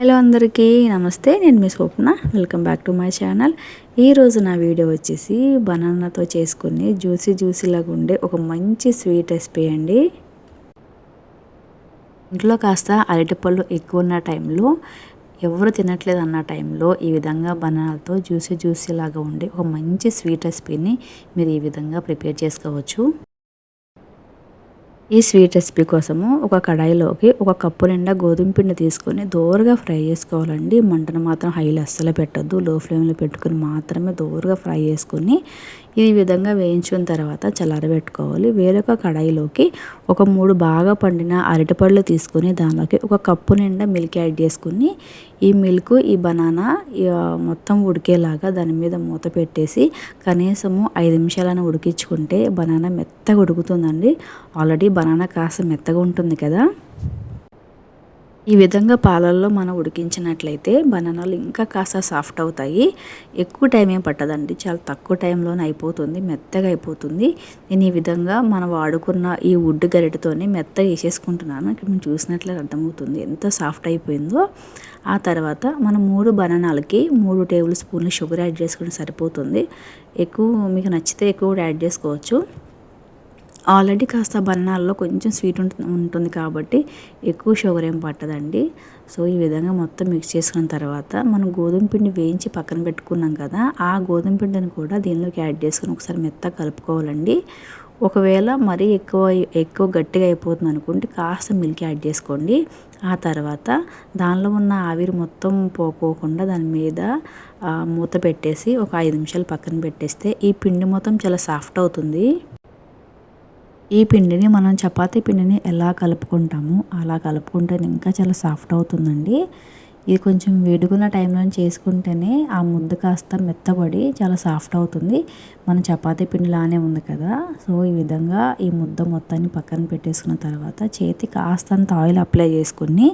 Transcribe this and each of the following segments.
Hello అందరికీ నమస్తే నేను మీ Swapna. Welcome back to my channel. ఈరోజు నా వీడియో వచ్చేసి బనానాతో చేసుకుని జ్యూసీ జ్యూసీలాగా ఉండే ఒక మంచి స్వీట్ రెసిపీ అండి. ఇంట్లో కాస్త అరటిపళ్ళు ఎక్కువ ఉన్న టైంలో ఎవరు తినట్లేదు అన్న టైంలో ఈ విధంగా బనానాలతో జ్యూసీ జ్యూసీ లాగా ఉండే ఒక మంచి స్వీట్ రెసిపీని మీరు ఈ విధంగా ప్రిపేర్ చేసుకోవచ్చు. ఈ స్వీట్ రెసిపీ కోసము ఒక కడాయిలోకి ఒక కప్పు నిండా గోధుమ పిండి తీసుకొని దోరగా ఫ్రై చేసుకోవాలండి. మంటను మాత్రం హైలో అస్సలు పెట్టద్దు. లో ఫ్లేమ్లో పెట్టుకుని మాత్రమే దోరగా ఫ్రై చేసుకొని ఈ విధంగా వేయించుకున్న తర్వాత చల్లారబెట్టుకోవాలి. వేరొక కడాయిలోకి ఒక మూడు బాగా పండిన అరటిపళ్ళు తీసుకొని దానిలోకి ఒక కప్పు నిండా మిల్క్ యాడ్ చేసుకుని ఈ మిల్క్ ఈ బనానా మొత్తం ఉడికేలాగా దాని మీద మూత పెట్టేసి కనీసము ఐదు నిమిషాలను ఉడికించుకుంటే బనానా మెత్తగా ఉడుకుతుందండి. ఆల్రెడీ బనానా కాస్త మెత్తగా ఉంటుంది కదా. ఈ విధంగా పాలల్లో మనం ఉడికించినట్లయితే బనానాలు ఇంకా కాస్త సాఫ్ట్ అవుతాయి. ఎక్కువ టైం ఏం పట్టదండి. చాలా తక్కువ టైంలోనే అయిపోతుంది మెత్తగా అయిపోతుంది. నేను ఈ విధంగా మనం వాడుకున్న ఈ వుడ్ గరిటతోనే మెత్తగా వేసేసుకుంటున్నాను. ఇక్కడ మనం చూసినట్లే అర్థమవుతుంది ఎంత సాఫ్ట్ అయిపోయిందో. ఆ తర్వాత మనం మూడు బనానాలకి మూడు టేబుల్ స్పూన్లు షుగర్ యాడ్ చేసుకుంటే సరిపోతుంది. ఎక్కువ మీకు నచ్చితే ఎక్కువ యాడ్ చేసుకోవచ్చు. ఆల్రెడీ కాస్త బన్నాల్లో కొంచెం స్వీట్ ఉంటుంది కాబట్టి ఎక్కువ షుగర్ ఏం పట్టదండి. సో ఈ విధంగా మొత్తం మిక్స్ చేసుకున్న తర్వాత మనం గోధుమ పిండి వేయించి పక్కన పెట్టుకున్నాం కదా ఆ గోధుమ పిండిని కూడా దీనిలోకి యాడ్ చేసుకుని ఒకసారి మెత్త కలుపుకోవాలండి. ఒకవేళ మరీ ఎక్కువ ఎక్కువ గట్టిగా అయిపోతుంది అనుకుంటే కాస్త మిల్క్ యాడ్ చేసుకోండి. ఆ తర్వాత దానిలో ఉన్న ఆవిరి మొత్తం పోకోకుండా దాని మీద మూత పెట్టేసి ఒక ఐదు నిమిషాలు పక్కన పెట్టేస్తే ఈ పిండి మొత్తం చాలా సాఫ్ట్ అవుతుంది. ఈ పిండిని మనం చపాతీ పిండిని ఎలా కలుపుకుంటామో అలా కలుపుకుంటే ఇంకా చాలా సాఫ్ట్ అవుతుందండి. ఇది కొంచెం వేడుకున్న టైంలో చేసుకుంటేనే ఆ ముద్ద కాస్త మెత్తబడి చాలా సాఫ్ట్ అవుతుంది. మన చపాతీ పిండిలానే ఉంది కదా. సో ఈ విధంగా ఈ ముద్ద మొత్తాన్ని పక్కన పెట్టేసుకున్న తర్వాత చేతి కాస్తంత ఆయిల్ అప్లై చేసుకుని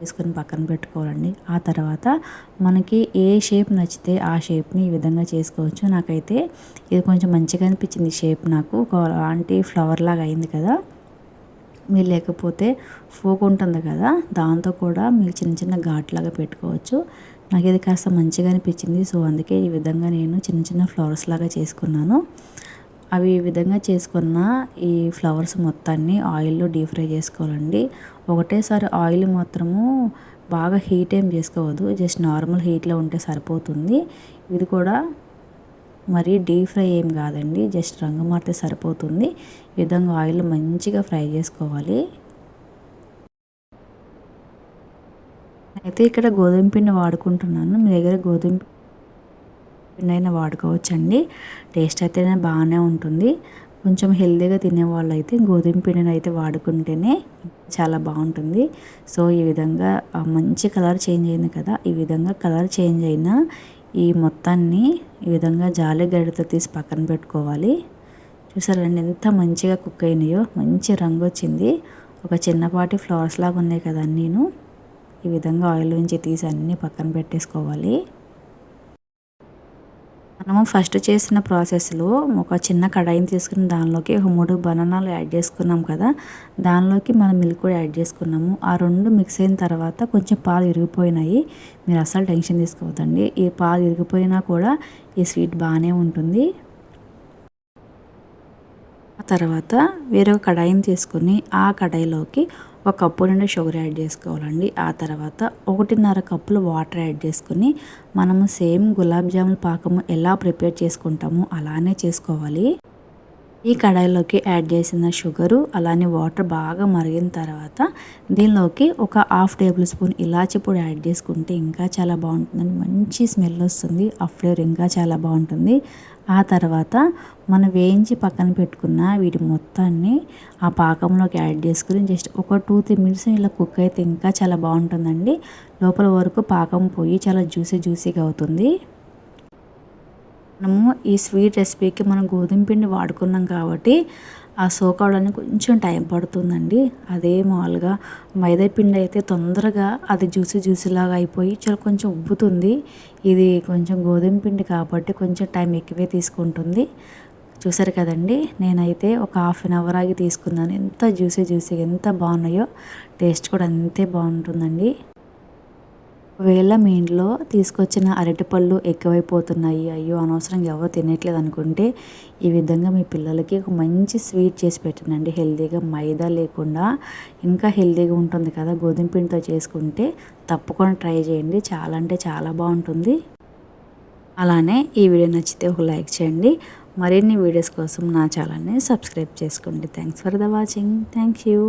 వేసుకొని పక్కన పెట్టుకోవాలండి. ఆ తర్వాత మనకి ఏ షేప్ నచ్చితే ఆ షేప్ని ఈ విధంగా చేసుకోవచ్చు. నాకైతే ఇది కొంచెం మంచిగా అనిపించింది షేప్ నాకు. ఒక అలాంటి ఫ్లవర్ లాగా అయింది కదా. మీరు లేకపోతే ఫోక్ ఉంటుంది కదా. దాంతో కూడా మీరు చిన్న చిన్న ఘాట్లాగా పెట్టుకోవచ్చు. నాకు ఇది కాస్త మంచిగా అనిపించింది. సో అందుకే ఈ విధంగా నేను చిన్న చిన్న ఫ్లవర్స్ లాగా చేసుకున్నాను. అవి ఈ విధంగా చేసుకున్న ఈ ఫ్లవర్స్ మొత్తాన్ని ఆయిల్లో డీప్ ఫ్రై చేసుకోవాలండి. ఒకటేసారి ఆయిల్ మాత్రము బాగా హీట్ ఏం చేసుకోవద్దు. జస్ట్ నార్మల్ హీట్లో ఉంటే సరిపోతుంది. ఇది కూడా మరీ డీప్ ఫ్రై ఏం కాదండి. జస్ట్ రంగు మారితే సరిపోతుంది. ఈ విధంగా ఆయిల్ మంచిగా ఫ్రై చేసుకోవాలి. అయితే ఇక్కడ గోధుమ పిండి వాడుకుంటున్నాను. మీ దగ్గర గోధుమ పిండి అయినా వాడుకోవచ్చండి. టేస్ట్ అయితే బాగానే ఉంటుంది. కొంచెం హెల్తీగా తినేవాళ్ళు అయితే గోధుమ పిండిని అయితే వాడుకుంటేనే చాలా బాగుంటుంది. సో ఈ విధంగా మంచి కలర్ చేంజ్ అయింది కదా ఈ విధంగా కలర్ చేంజ్ అయిన ఈ మొత్తాన్ని ఈ విధంగా జాలి గడ్డతో తీసి పక్కన పెట్టుకోవాలి. చూసారండి ఎంత మంచిగా కుక్ అయినాయో మంచి రంగు వచ్చింది. ఒక చిన్నపాటి ఫ్లవర్స్ లాగా ఉన్నాయి కదా నేను ఈ విధంగా ఆయిల్ నుంచి తీసి అన్నీ పక్కన పెట్టేసుకోవాలి. మనము ఫస్ట్ చేసిన ప్రాసెస్లో ఒక చిన్న కడాయిని తీసుకుని దానిలోకి ఒక మూడు బనానాలు యాడ్ చేసుకున్నాం కదా. దానిలోకి మనం మిల్క్ కూడా యాడ్ చేసుకున్నాము. ఆ రెండు మిక్స్ అయిన తర్వాత కొంచెం పాలు ఇరిగిపోయినాయి. మీరు అసలు టెన్షన్ తీసుకోవద్దండి. ఈ పాలు ఇరిగిపోయినా కూడా ఈ స్వీట్ బాగానే ఉంటుంది. తర్వాత వేరొక కడాయిని తీసుకుని ఆ కడాయిలోకి ఒక కప్పు నుండి షుగర్ యాడ్ చేసుకోవాలండి. ఆ తర్వాత ఒకటిన్నర కప్పులు వాటర్ యాడ్ చేసుకుని మనము సేమ్ గులాబ్ జామున్ పాకము ఎలా ప్రిపేర్ చేసుకుంటామో అలానే చేసుకోవాలి. ఈ కడాయిలోకి యాడ్ చేసిన షుగరు అలానే వాటర్ బాగా మరిగిన తర్వాత దీనిలోకి ఒక హాఫ్ టేబుల్ స్పూన్ ఇలాచి పొడి యాడ్ చేసుకుంటే ఇంకా చాలా బాగుంటుందండి. మంచి స్మెల్ వస్తుంది ఆ ఫ్లేవర్ ఇంకా చాలా బాగుంటుంది. ఆ తర్వాత మనం వేయించి పక్కన పెట్టుకున్న వీటి మొత్తాన్ని ఆ పాకంలోకి యాడ్ చేసుకుని జస్ట్ ఒక టూ త్రీ మినిట్స్ ఇలా కుక్ అయితే ఇంకా చాలా బాగుంటుందండి. లోపల వరకు పాకం పోయి చాలా జ్యూసీ జ్యూసీగా అవుతుంది. మనము ఈ స్వీట్ రెసిపీకి మనం గోధుమ పిండి వాడుకున్నాం కాబట్టి ఆ సోక్ అవడానికి కొంచెం టైం పడుతుందండి. అదే మామూలుగా మైదా పిండి అయితే తొందరగా అది జ్యూసీ జ్యూసీలాగా అయిపోయి చాలా కొంచెం ఉబ్బుతుంది. ఇది కొంచెం గోధుమ పిండి కాబట్టి కొంచెం టైం ఎక్కువే తీసుకుంటుంది. చూసారు కదండి నేనైతే ఒక హాఫ్ అన్ అవర్ ఆగి తీసుకున్నాను. ఎంత జ్యూసీ జ్యూసీ ఎంత బాగున్నాయో టేస్ట్ కూడా అంతే బాగుంటుందండి. ఒకవేళ మీ ఇంట్లో తీసుకొచ్చిన అరటిపళ్ళు ఎక్కువైపోతున్నాయి అయ్యో అనవసరంగా ఎవరు తినట్లేదు అనుకుంటే ఈ విధంగా మీ పిల్లలకి ఒక మంచి స్వీట్ చేసి పెట్టండి హెల్తీగా మైదా లేకుండా ఇంకా హెల్తీగా ఉంటుంది కదా గోధుమ పిండితో చేసుకుంటే తప్పకుండా ట్రై చేయండి. చాలా అంటే చాలా బాగుంటుంది. అలానే ఈ వీడియో నచ్చితే ఒక లైక్ చేయండి. మరిన్ని వీడియోస్ కోసం నా ఛానల్ని సబ్స్క్రైబ్ చేసుకోండి. Thanks for the watching. Thank you.